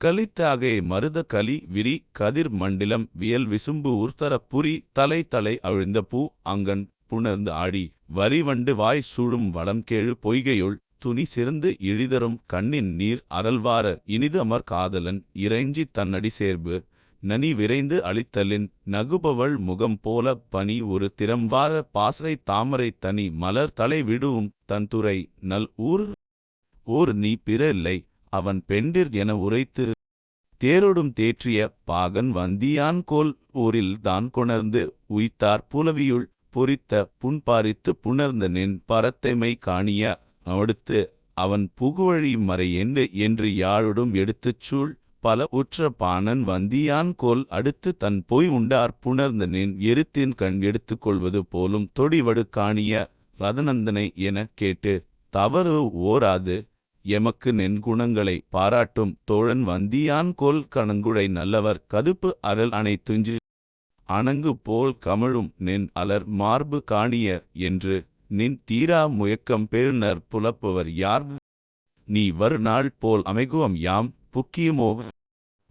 கலித்தாகே மருத கலி விரி கதிர் மண்டிலம் வியல் விசும்பு ஊர்த்தர புரி தலை தலை அழிந்த பூ அங்கன் புணர்ந்து ஆடி வரிவண்டு வாய் சூழும் வளம் கேழு பொய்கையுள் துணி சிறந்து இழிதரும் கண்ணின் நீர் அரல்வார இனிது அமர் காதலன் இறைஞ்சி தன்னடி சேர்பு நனி விரைந்து அளித்தலின் நகுபவள் முகம் போல பனி ஒரு திறம்வார பாசறை தாமரை தனி மலர் தலை விடுவும் தன்துறை நல் ஊர் ஓர் நீ பிற இல்லை அவன் பெண்டிர் என உரைத்து தேரொடும் தேற்றிய பாகன் வந்தியான் கோல் ஊரில் தான் கொணர்ந்து உய்த்தார் புலவியுள் பொறித்த புண்பாரித்து புணர்ந்த நின் பரத்தைமை காணிய அடுத்து அவன் புகுவழி மறையென்று என்று யாழொடும் எடுத்துச் சூழ் பல உற்ற பாணன் வந்தியான் கோல் அடுத்து தன் பொய் உண்டார் புணர்ந்த நின் எருத்தின் கண் எடுத்துக் கொள்வது போலும் தொடிவடு காணிய ரதநந்தனை எனக் கேட்டு தவறு ஓராது. எமக்கு நென்குணங்களை பாராட்டும் தோழன் வந்தியான் கோல் கணங்குழை நல்லவர் கதுப்பு அரல் அனைத்துஞ்சு அணங்கு போல் கமழும் நின் அலர் மார்பு காணிய என்று நின் தீரா முயக்கம் பெருநர் புலப்பவர் யார்? நீ வருநாள் போல் அமைகுவம் யாம்? புக்கியமோ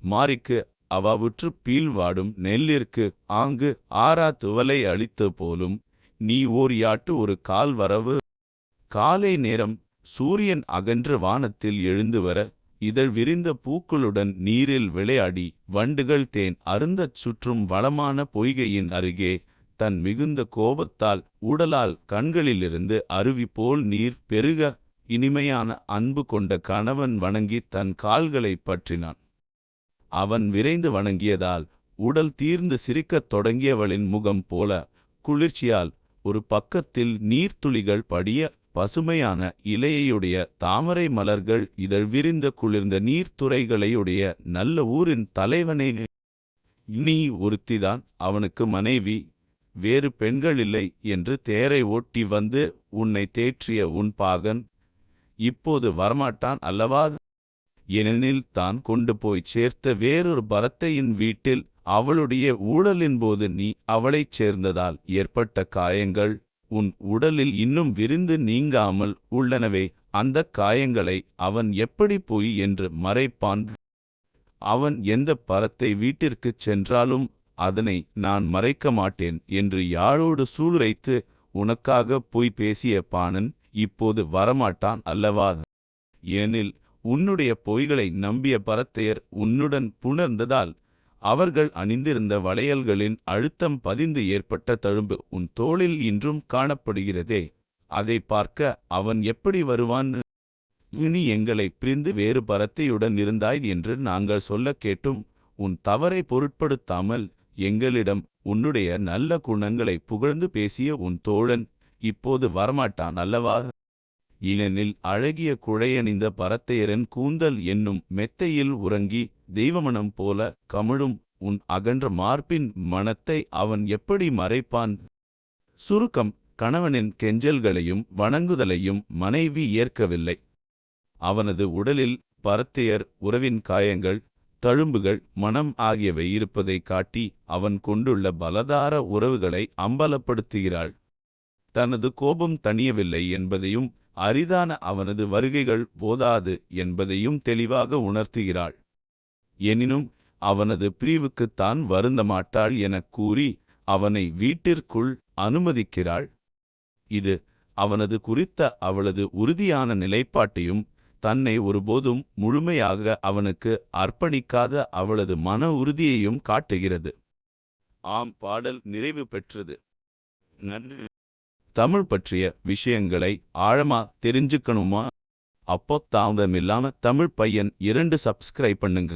மாரிக்கு அவாவுற்று பீழ்வாடும் நெல்லிற்கு ஆங்கு ஆறா துவலை அளித்த போலும் நீ ஓர் யாட்டு ஒரு கால் வரவு காலை நேரம் சூரியன் அகன்ற வானத்தில் எழுந்து வர இதழ் விரிந்த பூக்களுடன் நீரில் விளையாடி வண்டுகள் தேன் அருந்தச் சுற்றும் வளமான பொய்கையின் அருகே தன் மிகுந்த கோபத்தால் உடலால் கண்களிலிருந்து அருவி போல் நீர் பெருக இனிமையான அன்பு கொண்ட கணவன் வணங்கி தன் கால்களைப் பற்றினான். அவன் விரைந்து வணங்கியதால் உடல் தீர்ந்து சிரிக்கத் தொடங்கியவளின் முகம் போல குளிர்ச்சியால் ஒரு பக்கத்தில் நீர்த்துளிகள் படிய பசுமையான இலையையுடைய தாமரை மலர்கள் இதழ் விரிந்த குளிர்ந்த நீர்த்துறைகளையுடைய நல்ல ஊரின் தலைவனே. நீ ஒருத்திதான் அவனுக்கு மனைவி வேறு பெண்கள் இல்லை என்று தேரை ஓட்டி வந்து உன்னை தேற்றிய உன் பாகன். இப்போது வரமாட்டான் அல்லவா? ஏனெனில் தான் கொண்டு போய்ச் சேர்த்த வேறொரு பரத்தையின் வீட்டில் அவளுடைய ஊழலின் போது நீ அவளைச் சேர்ந்ததால் ஏற்பட்ட காயங்கள். உன் உடலில் இன்னும் விரிந்து நீங்காமல் உள்ளனவே அந்தக் காயங்களை அவன் எப்படி பொய் என்று மறைப்பான்? அவன் எந்த பரத்தை வீட்டிற்குச் சென்றாலும் அதனை நான் மறைக்க மாட்டேன் என்று யாழோடு சூளுரைத்து உனக்காக பொய் பேசிய பாணன் இப்போது வரமாட்டான் அல்லவா? ஏனில் உன்னுடைய பொய்களை நம்பிய பரத்தையர் உன்னுடன் புணர்ந்ததால் அவர்கள் அணிந்திருந்த வளையல்களின் அழுத்தம் பதிந்து ஏற்பட்ட தழும்பு உன் தோளில் இன்றும் காணப்படுகிறதே. அதை பார்க்க அவன் எப்படி வருவான்? இனி எங்களை பிரிந்து வேறு பரத்தையுடன் இருந்தாய் என்று நாங்கள் சொல்லக் கேட்டும். உன் தவறை பொருட்படுத்தாமல் எங்களிடம் உன்னுடைய நல்ல குணங்களை புகழ்ந்து பேசிய உன் தோழன் இப்போது வரமாட்டான் அல்லவா? ஏனெனில் அழகிய குழையணிந்த பரத்தையரன் கூந்தல் என்னும் மெத்தையில் உறங்கி தெய்வமனம் போல கமிழும் உன் அகன்ற மார்பின் மனத்தை அவன் எப்படி மறைப்பான்? சுருக்கம் கணவனின் கெஞ்சல்களையும் வணங்குதலையும் மனைவி ஏற்கவில்லை. அவனது உடலில் பரத்தையர் உறவின் காயங்கள் தழும்புகள் மனம் ஆகியவை இருப்பதைக் காட்டி அவன் கொண்டுள்ள பலதார உறவுகளை அம்பலப்படுத்துகிறாள். தனது கோபம் தணியவில்லை என்பதையும் அரிதான அவனது வருகைகள் போதாது என்பதையும் தெளிவாக உணர்த்துகிறாள். எனினும் அவனது பிரிவுக்குத் தான் வருந்த மாட்டாள் எனக் கூறி அவனை வீட்டிற்குள் அனுமதிக்கிறாள். இது அவனது குறித்த அவளது உறுதியான நிலைப்பாட்டையும் தன்னை ஒருபோதும் முழுமையாக அவனுக்கு அர்ப்பணிக்காத அவளது மன உறுதியையும் காட்டுகிறது. ஆம் பாடல் நிறைவு பெற்றது. நன்றி. தமிழ் பற்றிய விஷயங்களை ஆழமா தெரிஞ்சுக்கணுமா? அப்போ தாமதமில்லாம தமிழ் பையன் இரண்டு சப்ஸ்கிரைப் பண்ணுங்க.